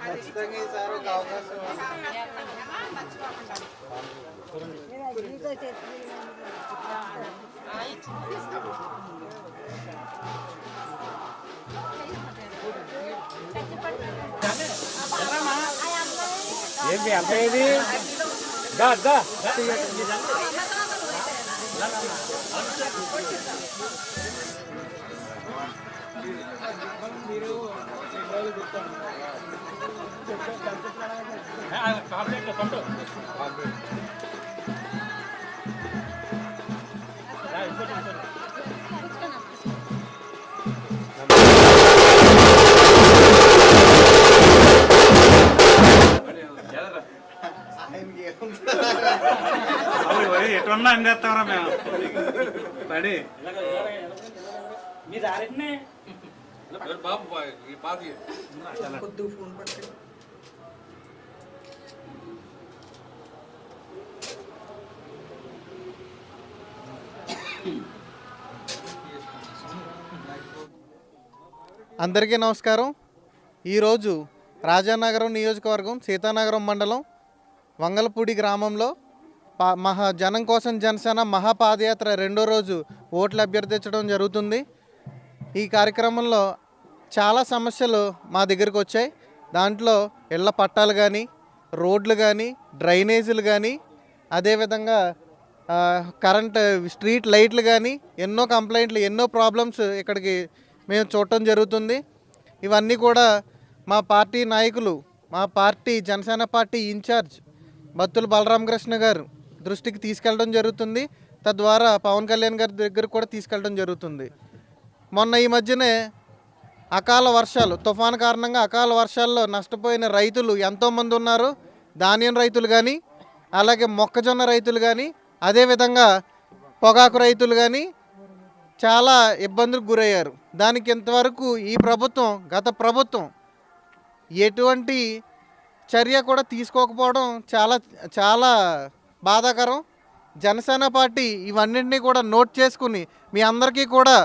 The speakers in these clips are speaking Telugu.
ఖచ్చితంగా ఈసారి ఒక అవకాశం ఏంటి అంత ఏది దా దా ఎట్లున్నా ఏముంది? ఎటున్నా అందేస్తామరా మేము పడి మీరు ఆరెట్నే అందరికీ నమస్కారం. ఈరోజు రాజానగరం నియోజకవర్గం సీతానగరం మండలం వంగలపూడి గ్రామంలో మహా జనం కోసం జనసేన మహాపాదయాత్ర రెండో రోజు ఓట్లు అభ్యర్థించడం జరుగుతుంది. ఈ కార్యక్రమంలో చాలా సమస్యలు మా దగ్గరికి వచ్చాయి. దాంట్లో ఇళ్ళ పట్టాలు కానీ రోడ్లు కానీ డ్రైనేజీలు కానీ అదేవిధంగా కరెంట్ స్ట్రీట్ లైట్లు కానీ ఎన్నో కంప్లైంట్లు ఎన్నో ప్రాబ్లమ్స్ ఇక్కడికి మేము చూడటం జరుగుతుంది. ఇవన్నీ కూడా మా పార్టీ నాయకులు మా party Janasena party incharge Battula Balaramakrishna గారు దృష్టికి తీసుకెళ్ళడం జరుగుతుంది. తద్వారా పవన్ కళ్యాణ్ గారి దగ్గర కూడా తీసుకెళ్ళడం జరుగుతుంది. మొన్న ఈ మధ్యనే అకాల వర్షాలు తుఫాను కారణంగా అకాల వర్షాల్లో నష్టపోయిన రైతులు ఎంతోమంది ఉన్నారు. ధాన్యం రైతులు కానీ అలాగే మొక్కజొన్న రైతులు కానీ అదేవిధంగా పొగాకు రైతులు కానీ చాలా ఇబ్బందులకు గురయ్యారు. దానికి ఇంతవరకు ఈ ప్రభుత్వం గత ప్రభుత్వం ఎటువంటి చర్య కూడా తీసుకోకపోవడం చాలా చాలా బాధాకరం. జనసేన పార్టీ ఇవన్నింటినీ కూడా నోట్ చేసుకుని మీ అందరికీ కూడా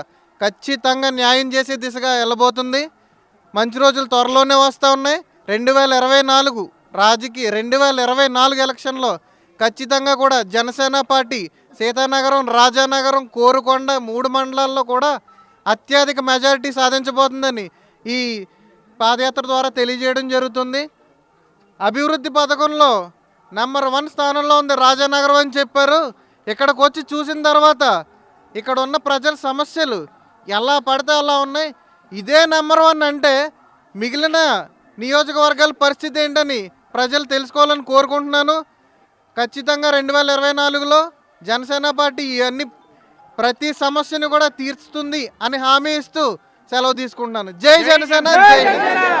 ఖచ్చితంగా న్యాయం చేసే దిశగా వెళ్ళబోతుంది. మంచి రోజులు త్వరలోనే వస్తూ ఉన్నాయి. రెండు వేల ఇరవై నాలుగు రాజకీయ రెండు వేల ఇరవై నాలుగు ఎలక్షన్లో ఖచ్చితంగా కూడా జనసేన పార్టీ సీతానగరం రాజానగరం కోరుకొండ మూడు మండలాల్లో కూడా అత్యధిక మెజారిటీ సాధించబోతుందని ఈ పాదయాత్ర ద్వారా తెలియజేయడం జరుగుతుంది. అభివృద్ధి పథకంలో నెంబర్ వన్ స్థానంలో ఉంది రాజానగరం అని చెప్పారు. ఇక్కడికి వచ్చి చూసిన తర్వాత ఇక్కడ ఉన్న ప్రజల సమస్యలు ఎలా పడితే అలా ఉన్నాయి. ఇదే నెంబర్ వన్ అంటే మిగిలిన నియోజకవర్గాల పరిస్థితి ఏంటని ప్రజలు తెలుసుకోవాలని కోరుకుంటున్నాను. ఖచ్చితంగా రెండు వేల ఇరవై నాలుగులో జనసేన పార్టీ ఇవన్నీ ప్రతి సమస్యను కూడా తీర్చుతుంది అని హామీ ఇస్తూ సెలవు తీసుకుంటున్నాను. జై జనసేన జై జై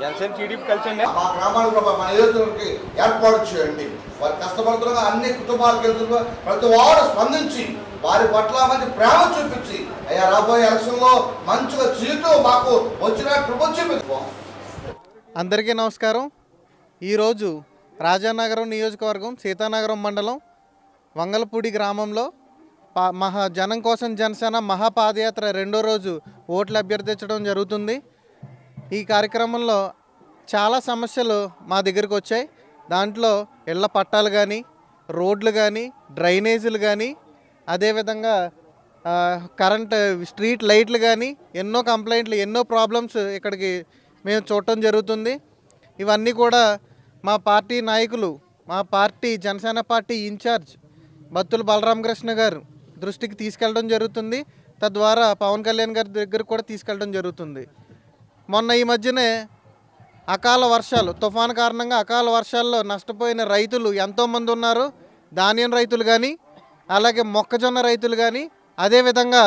జనసేన టీడీపీ కలిసి మా గ్రామాల్లో మన నియోజకవర్గకి ఏర్పాటు చేయండి. వారు కష్టపడుతున్న అన్ని కుటుంబాలకు వెళ్తున్న ప్రతి వారు స్పందించి వారి పట్ల మంచి ప్రేమ చూపించి అయ్యా రాబోయే ఎలక్షన్లో మంచిగా సీటు మాకు వచ్చిన కృప చూపించుకోం అందరికీ నమస్కారం. ఈరోజు రాజానగరం నియోజకవర్గం సీతానగరం మండలం వంగలపూడి గ్రామంలో పా మహా జనం కోసం జనసేన మహాపాదయాత్ర రెండో రోజు ఓట్లు అభ్యర్థించడం జరుగుతుంది. ఈ కార్యక్రమంలో చాలా సమస్యలు మా దగ్గరికి వచ్చాయి. దాంట్లో ఇళ్ళ పట్టాలు కానీ రోడ్లు కానీ డ్రైనేజీలు కానీ అదేవిధంగా కరెంట్ స్ట్రీట్ లైట్లు కానీ ఎన్నో కంప్లైంట్లు ఎన్నో ప్రాబ్లమ్స్ ఇక్కడికి మేము చూడటం జరుగుతుంది. ఇవన్నీ కూడా మా పార్టీ నాయకులు మా party Janasena party incharge Battula Balaramakrishna గారు దృష్టికి తీసుకెళ్ళడం జరుగుతుంది. తద్వారా పవన్ కళ్యాణ్ గారి దగ్గర కూడా తీసుకెళ్ళడం జరుగుతుంది. మొన్న ఈ మధ్యనే అకాల వర్షాలు తుఫాను కారణంగా అకాల వర్షాల్లో నష్టపోయిన రైతులు ఎంతోమంది ఉన్నారు. ధాన్యం రైతులు కానీ అలాగే మొక్కజొన్న రైతులు కానీ అదేవిధంగా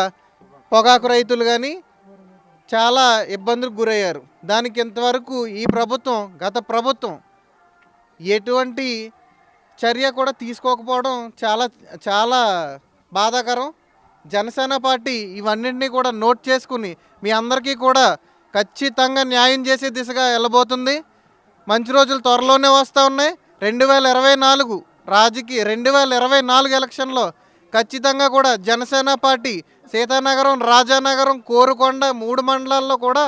పొగాకు రైతులు కానీ చాలా ఇబ్బందులకు గురయ్యారు. దానికి ఇంతవరకు ఈ ప్రభుత్వం గత ప్రభుత్వం ఎటువంటి చర్య కూడా తీసుకోకపోవడం చాలా చాలా బాధాకరం. జనసేన పార్టీ ఇవన్నింటినీ కూడా నోట్ చేసుకుని మీ అందరికీ కూడా ఖచ్చితంగా న్యాయం చేసే దిశగా వెళ్ళబోతుంది. మంచి రోజులు త్వరలోనే వస్తూ ఉన్నాయి. రెండు వేల ఇరవై నాలుగు రాజకీయ రెండు వేల ఇరవై నాలుగు ఎలక్షన్లో ఖచ్చితంగా కూడా జనసేన పార్టీ సీతానగరం రాజానగరం కోరుకొండ మూడు మండలాల్లో కూడా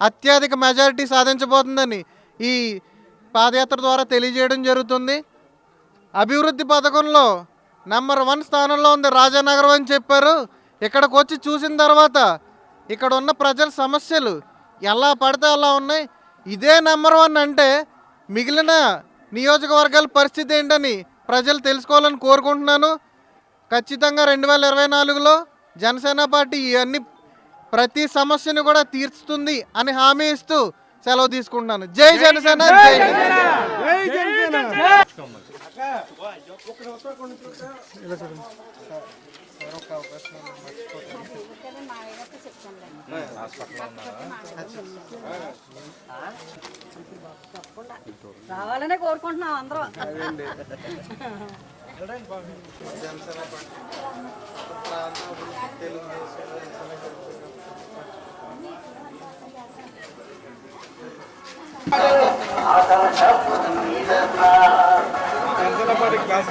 అత్యధిక మెజారిటీ సాధించబోతుందని ఈ పాదయాత్ర ద్వారా తెలియజేయడం జరుగుతుంది. అభివృద్ధి పథకంలో నెంబర్ వన్ స్థానంలో ఉంది రాజానగరం అని చెప్పారు. ఇక్కడికి వచ్చి చూసిన తర్వాత ఇక్కడ ఉన్న ప్రజల సమస్యలు ఎలా పడితే అలా ఉన్నాయి. ఇదే నెంబర్ వన్ అంటే మిగిలిన నియోజకవర్గాల పరిస్థితి ఏంటని ప్రజలు తెలుసుకోవాలని కోరుకుంటున్నాను. ఖచ్చితంగా రెండు వేల ఇరవై నాలుగులో జనసేన పార్టీ ఇవన్నీ ప్రతి సమస్యను కూడా తీర్చుతుంది అని హామీ ఇస్తూ సెలవు తీసుకుంటున్నాను. జై జనసేన జై రావాలనే కోరుకుంటున్నాం అందరం. జనసేన క్లాస్